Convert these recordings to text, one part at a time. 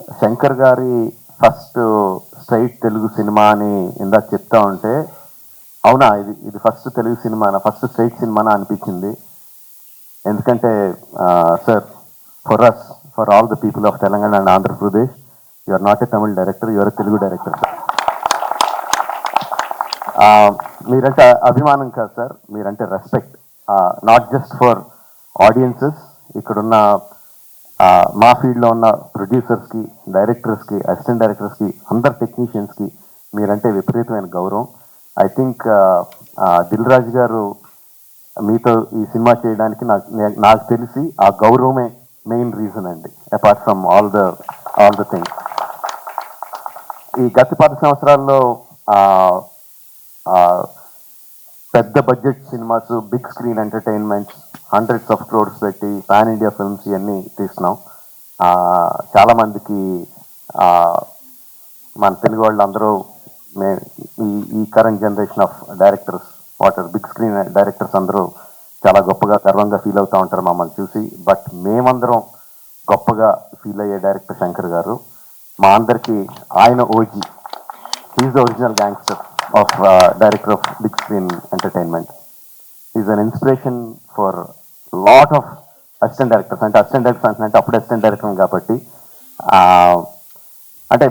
శంకర్ గారి first straight Telugu cinema అని ఇందాక చెప్తా ఉంటే అవునా ఇది ఇది ఫస్ట్ తెలుగు సినిమానా? ఫస్ట్ స్ట్రైట్ సినిమానా అనిపించింది? ఎందుకంటే sir for us for all the people of Telangana and Andhra Pradesh you are not a Tamil director you are Telugu director. మీరంటే అభిమానం కాదు సార్ మీరంటే respect not just for audiences ఇక్కడున్న మా ఫీల్డ్లో ఉన్న ప్రొడ్యూసర్స్కి డైరెక్టర్స్కి అసిస్టెంట్ డైరెక్టర్స్కి అందరు టెక్నీషియన్స్కి మీరంటే విపరీతమైన గౌరవం. ఐ థింక్ దిల్ రాజు గారు మీతో ఈ సినిమా చేయడానికి నాకు నాకు తెలిసి ఆ గౌరవమే మెయిన్ రీజన్ అండి apart from all the all the thing ఈ గత పది సంవత్సరాల్లో పెద్ద budget cinemas big screen entertainment hundreds of crores పెట్టి పాన్ ఇండియా ఫిల్మ్స్ ఇవన్నీ తీస్తున్నాం. చాలామందికి మన తెలుగు వాళ్ళు అందరూ మే ఈ ఈ current generation of directors water big screen directors అందరూ చాలా గొప్పగా గర్వంగా ఫీల్ అవుతూ ఉంటారు మమ్మల్ని చూసి. బట్ మేమందరం గొప్పగా ఫీల్ అయ్యే డైరెక్టర్ శంకర్ గారు. మా అందరికీ ఆయన OG is the original gangster of director of big screen entertainment is an inspiration for lot of assistant directors అంటే అసిస్టెంట్ డైరెక్టర్స్ అంటే అప్పుడు అసిస్టెంట్ డైరెక్టర్ కాబట్టి అంటే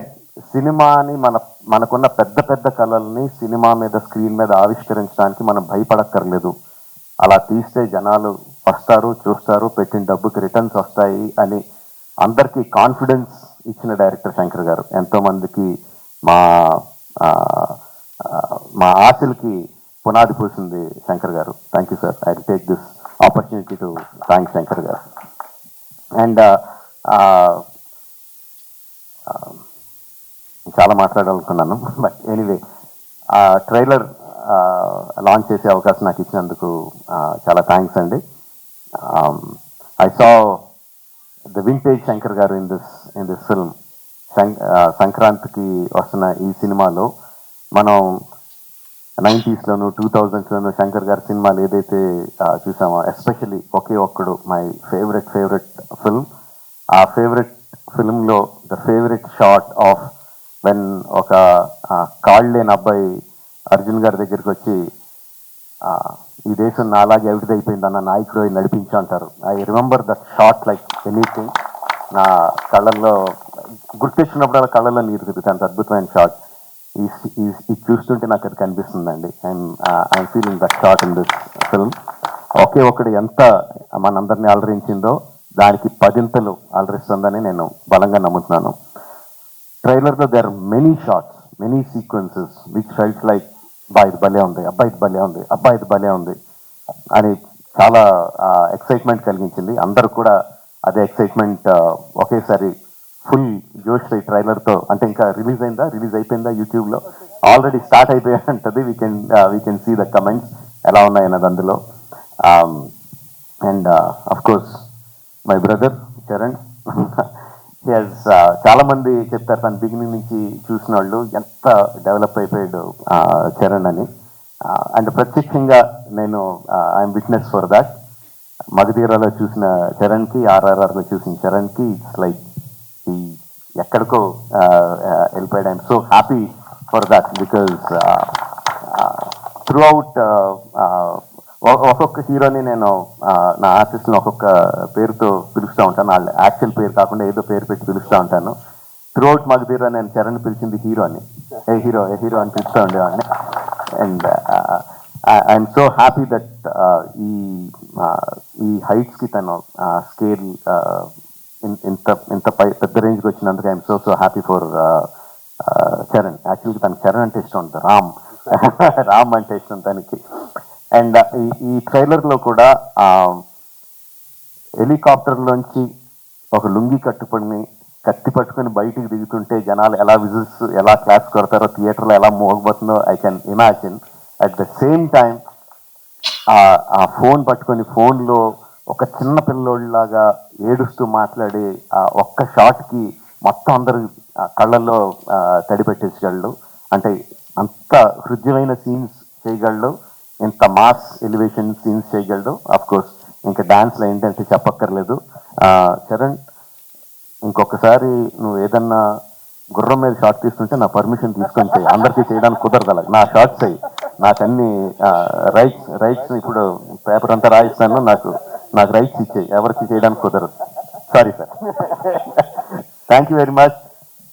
సినిమాని మన మనకున్న పెద్ద పెద్ద కళల్ని సినిమా మీద స్క్రీన్ మీద ఆవిష్కరించడానికి మనం భయపడక్కర్లేదు. అలా తీస్తే జనాలు వస్తారు చూస్తారు పెట్టిన డబ్బుకి రిటర్న్స్ వస్తాయి అని అందరికీ కాన్ఫిడెన్స్ ఇచ్చిన డైరెక్టర్ శంకర్ గారు. ఎంతోమందికి మా మా ఆశలకి పునాది పూసింది Shankar garu. Thank you sir I take this opportunity to thank Shankar garu. And uh, uh, um, చాలా మాట్లాడాలనుకున్నాను. బట్ ఎనీవే ట్రైలర్ లాంచ్ చేసే అవకాశం నాకు ఇచ్చినందుకు చాలా థ్యాంక్స్ అండి. I saw the vintage Shankar garu in this in this film సంక్రాంతికి వస్తున్న ఈ సినిమాలో మనం నైంటీస్లోను టూ థౌజండ్స్లోను శంకర్ గారి సినిమాలు ఏదైతే చూసామో especially Oke Okkadu my favourite favourite film ఆ favourite ఫిల్మ్లో the favourite shot of when ఒక కాళ్ళు లేని అబ్బాయి అర్జున్ గారి దగ్గరికి వచ్చి ఈ దేశం నా అలాగే అయిపోయింది అన్న నాయకుడు అయి నడిపించు అంటారు I remember that shot like anything. నా కళ్ళల్లో గుర్తొచ్చినప్పుడు కళ్ళల్లో నీరు తిరుగుతుంది అంత అద్భుతమైన షార్ట్ ఇది చూస్తుంటే నాకు అది కనిపిస్తుందండి. I'm I'm feeling that shot in this film ఒకే ఒకటి ఎంత మనందరినీ అలరించిందో దానికి పదింతలు అలరిస్తుందని నేను బలంగా నమ్ముతున్నాను. Trailer there many shots many sequences which felt like అబ్బాయి ఇది భలే ఉంది అబ్బాయి ఇది భలే ఉంది అబ్బాయి ఇది భలే ఉంది అని చాలా uh, ఎక్సైట్మెంట్ కలిగించింది. అందరూ కూడా అదే ఎక్సైట్మెంట్ uh, ఒకేసారి ఫుల్ జోష్ ఈ ట్రైలర్తో అంటే ఇంకా రిలీజ్ అయిందా? రిలీజ్ అయిపోయిందా యూట్యూబ్లో? ఆల్రెడీ స్టార్ట్ అయిపోయి ఉంటుంది we can we can see the comments ఎలా ఉన్నాయన్నది అందులో. And of course my brother Charan he's చాలామంది చెప్తారు తన బిగినింగ్ నుంచి చూసిన వాళ్ళు ఎంత డెవలప్ అయిపోయాడు uh, చరణ్ అని. Uh, అండ్ ప్రత్యక్షంగా నేను ఐఎమ్ విట్నెస్ ఫర్ దాట్ మగధీరాలో చూసిన చరణ్కి ఆర్ఆర్ఆర్లో చూసిన చరణ్కి ఇట్స్ లైక్ ఎక్కడికో వెళ్ళిపోయాడు. So happy for that because throughout ఒక్కొక్క హీరోని నేను నా ఆర్టిస్ట్ని ఒక్కొక్క పేరుతో పిలుస్తూ ఉంటాను. వాళ్ళ యాక్చువల్ పేరు కాకుండా ఏదో పేరు పెట్టి పిలుస్తూ ఉంటాను. త్రూ అవుట్ మగధీర నేను చరణ్ పిలిచింది హీరో అని ఏ హీరో ఏ హీరో అని పిలుస్తూ ఉండేవాడిని. And I'm so happy that ఈ ఈ హైట్స్కి తను స్కేల్ ఇంత ఇంత పై పెద్ద రేంజ్కి వచ్చినందుకు I'm so so happy for Charan యాక్చువల్గా తనకి చరణ్ అంటే ఇష్టం ఉంటుంది రామ్. రామ్ అంటే ఇష్టం తనకి. అండ్ uh, ఈ ఈ కూడా హెలికాప్టర్లోంచి ఒక లుంగి కట్టుకొని కత్తి పట్టుకొని బయటికి దిగుతుంటే జనాలు ఎలా విజిల్స్ ఎలా క్లాస్ కొడతారో థియేటర్లో ఎలా మోగబోతుందో I can imagine at the same time ఆ ఫోన్ పట్టుకొని ఫోన్లో ఒక చిన్న పిల్లోడిలాగా ఏడుస్తూ మాట్లాడి ఆ ఒక్క షాట్కి మొత్తం అందరూ కళ్ళల్లో ఆ, అంటే అంత హృదయమైన సీన్స్ చేయగలడు. ఇంత మాస్ ఎలివేషన్ సీన్స్ చేయగలడు. అఫ్ కోర్స్ ఇంకా డాన్స్లో ఏంటంటే చెప్పక్కర్లేదు. చరణ్ ఇంకొకసారి నువ్వు ఏదన్నా గుర్రం మీద షార్ట్ తీసుకుంటే నా పర్మిషన్ తీసుకొని చేయి. అందరికీ చేయడానికి కుదరదు అలా. నా షార్ట్స్ అయ్యి నాకు అన్ని రైట్స్ రైట్స్ ఇప్పుడు పేపర్ అంతా రాయిస్తాను. నాకు నాకు రైట్స్ ఇచ్చేయి ఎవరికి చేయడానికి కుదరదు sorry sir thank you very much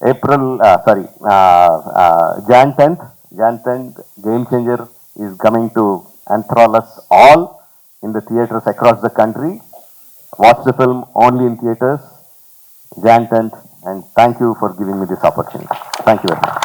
April sorry Jan tenth Jan tenth Game Changer is coming to enthrall us all in the theaters across the country. Watch the film only in theaters, Jan 10th, and thank you for giving me this opportunity. Thank you very much.